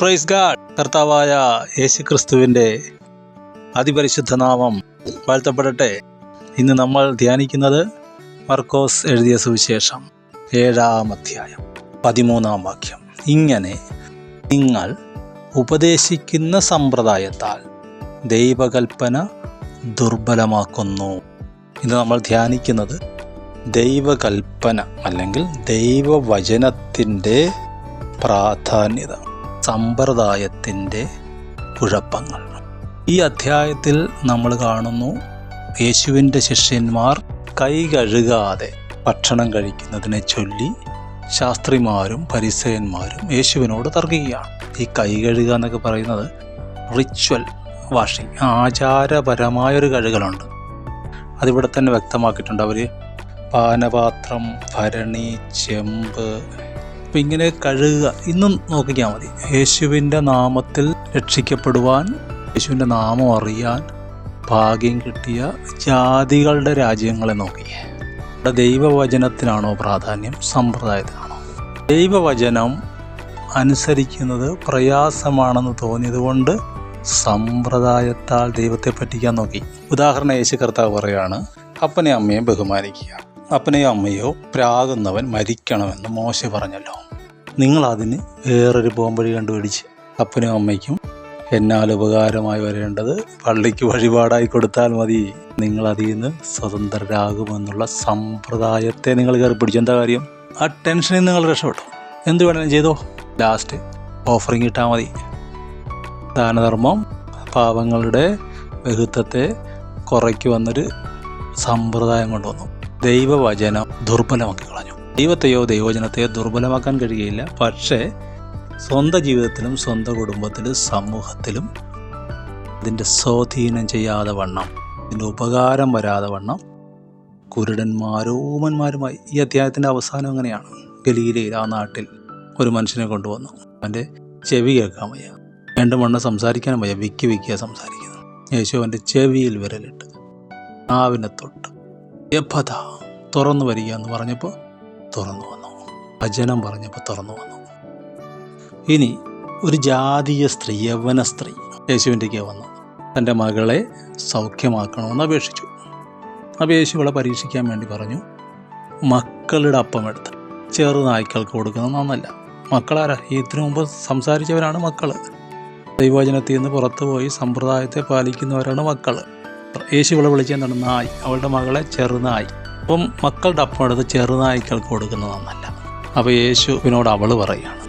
Praise God കർത്താവായ യേശു ക്രിസ്തുവിന്റെ അതിപരിശുദ്ധ നാമം വാഴ്ത്തപ്പെടട്ടെ. ഇന്ന് നമ്മൾ ധ്യാനിക്കുന്നത് മർക്കോസ് എഴുതിയ സുവിശേഷം ഏഴാം അധ്യായം പതിമൂന്നാം വാക്യം. ഇങ്ങനെ നിങ്ങൾ ഉപദേശിക്കുന്ന സമ്പ്രദായത്താൽ ദൈവകൽപ്പന ദുർബലമാക്കുന്നു. ഇന്ന് നമ്മൾ ധ്യാനിക്കുന്നത് ദൈവകൽപ്പന അല്ലെങ്കിൽ ദൈവവചനത്തിന്റെ പ്രാധാന്യത. സമ്പ്രദായത്തിന്റെ കുഴപ്പങ്ങൾ. ഈ അധ്യായത്തിൽ നമ്മൾ കാണുന്നു യേശുവിന്റെ ശിഷ്യന്മാർ കൈ കഴുകാതെ ഭക്ഷണം കഴിക്കുന്നതിനെ ചൊല്ലി ശാസ്ത്രിമാരും പരിസയന്മാരും യേശുവിനോട് തർക്കിക്കുകയാണ്. ഈ കൈ കഴുകുക എന്നൊക്കെ പറയുന്നത് റിച്വൽ വാഷിംഗ് ആചാരപരമായൊരു കഴുകലുണ്ട്. അതിവിടെ തന്നെ വ്യക്തമാക്കിയിട്ടുണ്ട്. അവർ പാനപാത്രം ഭരണി ചെമ്പ് അപ്പം ഇങ്ങനെ കഴുകുക. ഇന്നും നോക്കിക്കാൽ മതി. യേശുവിന്റെ നാമത്തിൽ രക്ഷിക്കപ്പെടുവാൻ യേശുവിന്റെ നാമം അറിയാൻ ഭാഗ്യം കിട്ടിയ ജാതികളുടെ രാജ്യങ്ങളെ നോക്കി ഇവിടെ ദൈവവചനത്തിനാണോ പ്രാധാന്യം? സമ്പ്രദായത്തിനാണോ? ദൈവവചനം അനുസരിക്കുന്നത് പ്രയാസമാണെന്ന് തോന്നിയതുകൊണ്ട് സമ്പ്രദായത്താൽ ദൈവത്തെ പറ്റിക്കാൻ നോക്കി. ഉദാഹരണം യേശു കർത്താവ് പറയാണ് അപ്പനെ അമ്മയെ ബഹുമാനിക്കുക. അപ്പനെയോ അമ്മയോ പ്രാകുന്നവൻ മരിക്കണമെന്ന് മോശ പറഞ്ഞല്ലോ. നിങ്ങൾ അതിന് വേറൊരു പോംവഴി കണ്ടുപിടിച്ച് അപ്പനും അമ്മയ്ക്കും എന്നാൽ ഉപകാരമായി വരേണ്ടത് പള്ളിക്ക് വഴിപാടായി കൊടുത്താൽ മതി. നിങ്ങൾ അതിൽ നിന്ന് സ്വതന്ത്രരാകുമെന്നുള്ള സമ്പ്രദായത്തെ നിങ്ങൾ കയറി പിടിച്ചു എന്താ കാര്യം? ആ ടെൻഷനിൽ നിങ്ങൾ രക്ഷപ്പെട്ടു. എന്ത് വേണമെങ്കിലും ചെയ്തോ? ലാസ്റ്റ് ഓഫറിങ് ഇട്ടാൽ മതി. ദാനധർമ്മം പാവങ്ങളുടെ ബഹുത്വത്തെ കുറയ്ക്കുവന്നൊരു സമ്പ്രദായം കൊണ്ടുവന്നു. ദൈവവചനം ദുർബലമാക്കി കളഞ്ഞു. ദൈവത്തെയോ ദൈവവചനത്തെയോ ദുർബലമാക്കാൻ കഴിയുകയില്ല. പക്ഷേ സ്വന്തം ജീവിതത്തിലും സ്വന്തം കുടുംബത്തിലും സമൂഹത്തിലും ഇതിന്റെ സ്വാധീനം ചെയ്യാതെ വണ്ണം ഇതിന്റെ ഉപകാരം വരാതെ വണ്ണം കുരുടന്മാരോമന്മാരുമായി ഈ അധ്യായത്തിന്റെ അവസാനം അങ്ങനെയാണ് ഗലീലയിൽ ആ നാട്ടിൽ ഒരു മനുഷ്യനെ കൊണ്ടുവന്നു. അവന്റെ ചെവി കേൾക്കാൻ വയ്യ. രണ്ട് മണ്ണ് സംസാരിക്കാനും വയ്യ. വിക്കി വിക്കിയ സംസാരിക്കുന്നു യേശു അവന്റെ ചെവിയിൽ വിരലിട്ട്. നാവിനെ തൊട്ട്. യഭത തുറന്നു വരിക എന്ന് പറഞ്ഞപ്പോൾ തുറന്നു വന്നു. ഭജനം പറഞ്ഞപ്പോൾ തുറന്നു വന്നു. ഇനി ഒരു ജാതീയ സ്ത്രീ യവന സ്ത്രീ യേശുവിന്റെക്ക് വന്നു. തന്റെ മകളെ സൗഖ്യമാക്കണമെന്ന് അപേക്ഷിച്ചു. അപ്പോൾ യേശു അവളെ പരീക്ഷിക്കാൻ വേണ്ടി പറഞ്ഞു മക്കളുടെ അപ്പം എടുത്ത് ചെറു നായ്ക്കൾക്ക് കൊടുക്കുന്നത് നന്നല്ല മക്കളാരാ ഇതിനു മുമ്പ് സംസാരിച്ചവരാണ് മക്കൾ ദൈവവചനത്തിൽ നിന്ന് പുറത്തു പോയി സമ്പ്രദായത്തെ പാലിക്കുന്നവരാണ് മക്കൾ യേശു ഇവളെ വിളിച്ചെന്താണ് നായ്. അവളുടെ മകളെ ചെറുനായി. അപ്പം മക്കളുടെ അപ്പം എടുത്ത് ചെറുനായ്ക്കൾക്ക് കൊടുക്കുന്നത് നന്നല്ല അപ്പോൾ യേശുവിനോട് അവൾ പറയുകയാണ്.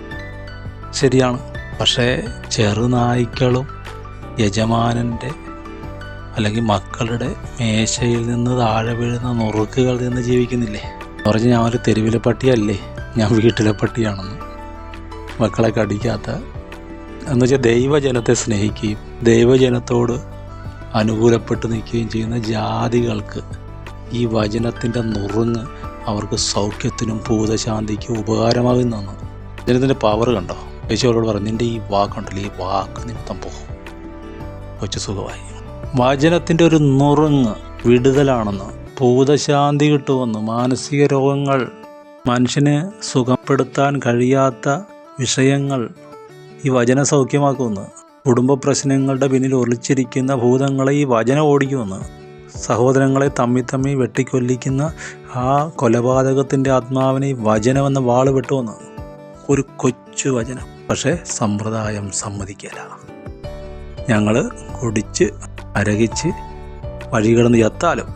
ശരിയാണ്. പക്ഷേ ചെറുനായ്ക്കളും യജമാനന്റെ അല്ലെങ്കിൽ മക്കളുടെ മേശയിൽ നിന്ന് താഴെ വീഴുന്ന നുറുക്കുകളിൽ നിന്ന് ജീവിക്കുന്നില്ലേ? പറഞ്ഞ് ഞാൻ ഒരു തെരുവിലെ പട്ടിയല്ലേ? ഞാൻ വീട്ടിലെ പട്ടിയാണെന്ന്. മക്കളെ കടിക്കാത്ത. എന്ന് വെച്ചാൽ ദൈവജനത്തെ സ്നേഹിക്കുകയും ദൈവജനത്തോട് അനുകൂലപ്പെട്ട് നിൽക്കുകയും ചെയ്യുന്ന ജാതികൾക്ക് ഈ വചനത്തിന്റെ നുറുങ്ങ് അവർക്ക് സൗഖ്യത്തിനും ഭൂതശാന്തിക്കും ഉപകാരമാകുന്നതാണ് ജനത്തിന്റെ പവർ കണ്ടോ? യേശുവരോട് പറഞ്ഞു നിന്റെ ഈ വാക്കുണ്ടല്ലോ ഈ വാക്ക് നിമിത്തം പോകും. കൊച്ചു സുഖമായി. വചനത്തിന്റെ ഒരു നുറുങ്ങ് വിടുതലാണെന്ന് ഭൂതശാന്തി കിട്ടുമെന്ന് മാനസിക രോഗങ്ങൾ മനുഷ്യനെ സുഖപ്പെടുത്താൻ കഴിയാത്ത വിഷയങ്ങൾ ഈ വചന സൗഖ്യമാക്കുമെന്ന് കുടുംബ പ്രശ്നങ്ങളുടെ പിന്നിൽ ഒളിച്ചിരിക്കുന്ന ഭൂതങ്ങളെ ഈ വചന ഓടിക്കുമെന്ന്. സഹോദരങ്ങളെ തമ്മി തമ്മി വെട്ടിക്കൊല്ലിക്കുന്ന ആ കൊലപാതകത്തിന്റെ ആത്മാവിനെ ഈ വചനമെന്ന വാൾ വെട്ടുമെന്ന്. ഒരു കൊച്ചു വചനം. പക്ഷേ സമ്പ്രദായം സമ്മതിക്കില്ല ഞങ്ങൾ കുടിച്ച് അരകിച്ച് വഴി കിടന്ന് ചത്താലും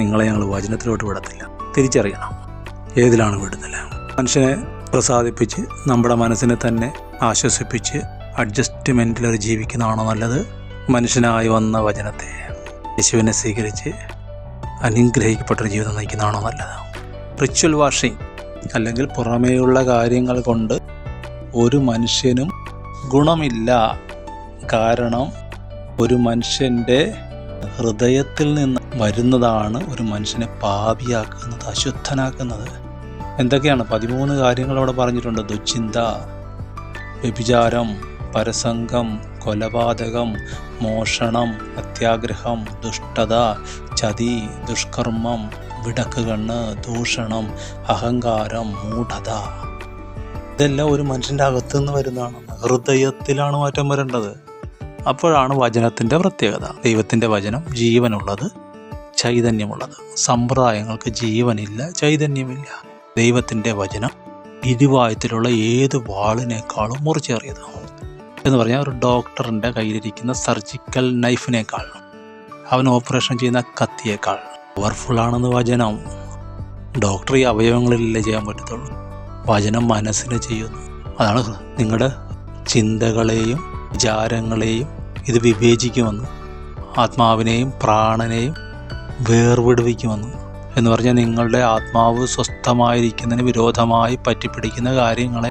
നിങ്ങളെ ഞങ്ങൾ വചനത്തിലോട്ട് വിടത്തില്ല. തിരിച്ചറിയണം. ഏതിലാണ് വിടുന്നില്ല മനുഷ്യനെ പ്രസാദിപ്പിച്ച് നമ്മുടെ മനസ്സിനെ തന്നെ ആശ്വസിപ്പിച്ച് അഡ്ജസ്റ്റ്മെന്റിൽ ജീവിക്കുന്നതാണോ നല്ലത്? മനുഷ്യനായി വന്ന വചനത്തെ യേശുവിനെ സ്വീകരിച്ച് അനുഗ്രഹിക്കപ്പെട്ടൊരു ജീവിതം നയിക്കുന്നതാണോ നല്ലത്? റിച്വൽ വാഷിംഗ് അല്ലെങ്കിൽ പുറമേയുള്ള കാര്യങ്ങൾ കൊണ്ട് ഒരു മനുഷ്യനും ഗുണമില്ല. കാരണം ഒരു മനുഷ്യന്റെ ഹൃദയത്തിൽ നിന്ന് വരുന്നതാണ് ഒരു മനുഷ്യനെ പാപിയാക്കുന്നത് അശുദ്ധനാക്കുന്നത്. എന്തൊക്കെയാണ്? പതിമൂന്ന് കാര്യങ്ങൾ അവിടെ പറഞ്ഞിട്ടുണ്ട്. ദുശ്ചിന്ത വ്യഭിചാരം പരസംഗം കൊലപാതകം മോഷണം അത്യാഗ്രഹം ദുഷ്ടത ചതി ദുഷ്കർമ്മം വിടക്കുകണ്ണ് ദൂഷണം അഹങ്കാരം മൂഢത. ഇതെല്ലാം ഒരു മനുഷ്യന്റെ അകത്തുനിന്ന് വരുന്നതാണ്. ഹൃദയത്തിലാണ് മാറ്റം വരേണ്ടത്. അപ്പോഴാണ് വചനത്തിന്റെ പ്രത്യേകത. ദൈവത്തിന്റെ വചനം ജീവനുള്ളത് ചൈതന്യമുള്ളത്. സമ്പ്രദായങ്ങൾക്ക് ജീവനില്ല ചൈതന്യമില്ല. ദൈവത്തിന്റെ വചനം ഇരുവായത്തിലുള്ള ഏത് വാളിനേക്കാളും മുറിച്ചേറിയത് എന്ന് പറഞ്ഞാൽ ഒരു ഡോക്ടറിന്റെ കയ്യിലിരിക്കുന്ന സർജിക്കൽ നൈഫിനേക്കാൾ അവൻ ഓപ്പറേഷൻ ചെയ്യുന്ന കത്തിയേക്കാൾ. പവർഫുള്ളാണെന്ന് വചനം. ഡോക്ടർ ഈ അവയവങ്ങളിലല്ലേ ചെയ്യാൻ പറ്റത്തുള്ളൂ. വചനം മനസ്സിന് ചെയ്യുന്നു. അതാണ് നിങ്ങളുടെ ചിന്തകളെയും വിചാരങ്ങളെയും ഇത് വിവേചിക്കുമെന്ന് ആത്മാവിനെയും പ്രാണനെയും വേർവിടുവിക്കുമെന്ന് എന്ന് പറഞ്ഞാൽ നിങ്ങളുടെ ആത്മാവ് സ്വസ്ഥമായിരിക്കുന്നതിന് വിരോധമായി പറ്റിപ്പിടിക്കുന്ന കാര്യങ്ങളെ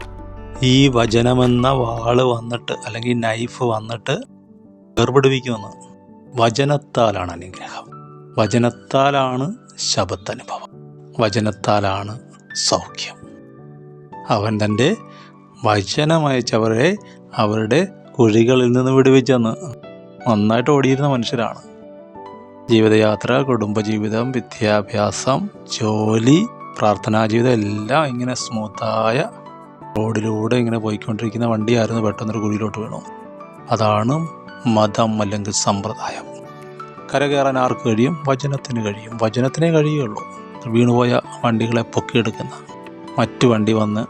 ഈ വചനമെന്ന വാൾ വന്നിട്ട് അല്ലെങ്കിൽ നൈഫ് വന്നിട്ട് വേർപിടിപ്പിക്കുമെന്ന് വചനത്താലാണ് അനുഗ്രഹം. വചനത്താലാണ് ശബത്തനുഭവം വചനത്താലാണ് സൗഖ്യം. അവൻ തന്റെ വചനമയച്ചവരെ അവരുടെ കുഴികളിൽ നിന്ന് വിടുവിച്ചെന്ന് നന്നായിട്ട് ഓടിയിരുന്ന മനുഷ്യരാണ്. ജീവിതയാത്ര കുടുംബജീവിതം വിദ്യാഭ്യാസം ജോലി പ്രാർത്ഥനാ ജീവിതം എല്ലാം ഇങ്ങനെ സ്മൂത്തായ റോഡിലൂടെ ഇങ്ങനെ പോയിക്കൊണ്ടിരിക്കുന്ന വണ്ടിയായിരുന്നു പെട്ടെന്നൊരു കുഴിയിലോട്ട് വീണു. അതാണ് മതം അല്ലെങ്കിൽ സമ്പ്രദായം. കരകയറാൻ ആർക്ക് കഴിയും? വചനത്തിന് കഴിയും. വചനത്തിനേ കഴിയുള്ളൂ വീണുപോയ വണ്ടികളെ പൊക്കിയെടുക്കുന്ന മറ്റു വണ്ടി വന്ന്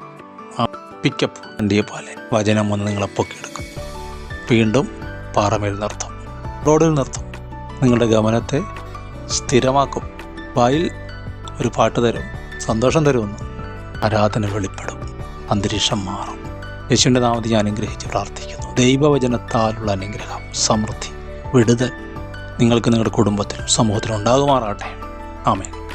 പിക്കപ്പ് വണ്ടിയെ പോലെ വചനം വന്ന് നിങ്ങളെ പൊക്കിയെടുക്കും. വീണ്ടും പാറമേൽ നിർത്തും. റോഡിൽ നിർത്തും. നിങ്ങളുടെ ഗമനത്തെ സ്ഥിരമാക്കും. വായിൽ ഒരു പാട്ട് തരും. സന്തോഷം തരുമെന്ന് ആരാധന വെളിപ്പെടും. അന്തരീക്ഷം മാറും. യേശുവിന്റെ നാമത്തിൽ ഞാൻ അനുഗ്രഹിച്ച് പ്രാർത്ഥിക്കുന്നു. ദൈവവചനത്താലുള്ള അനുഗ്രഹം സമൃദ്ധി വിടുതൽ നിങ്ങൾക്ക് നിങ്ങളുടെ കുടുംബത്തിലും സമൂഹത്തിലും ഉണ്ടാകുമാറാട്ടെ ആമേൻ.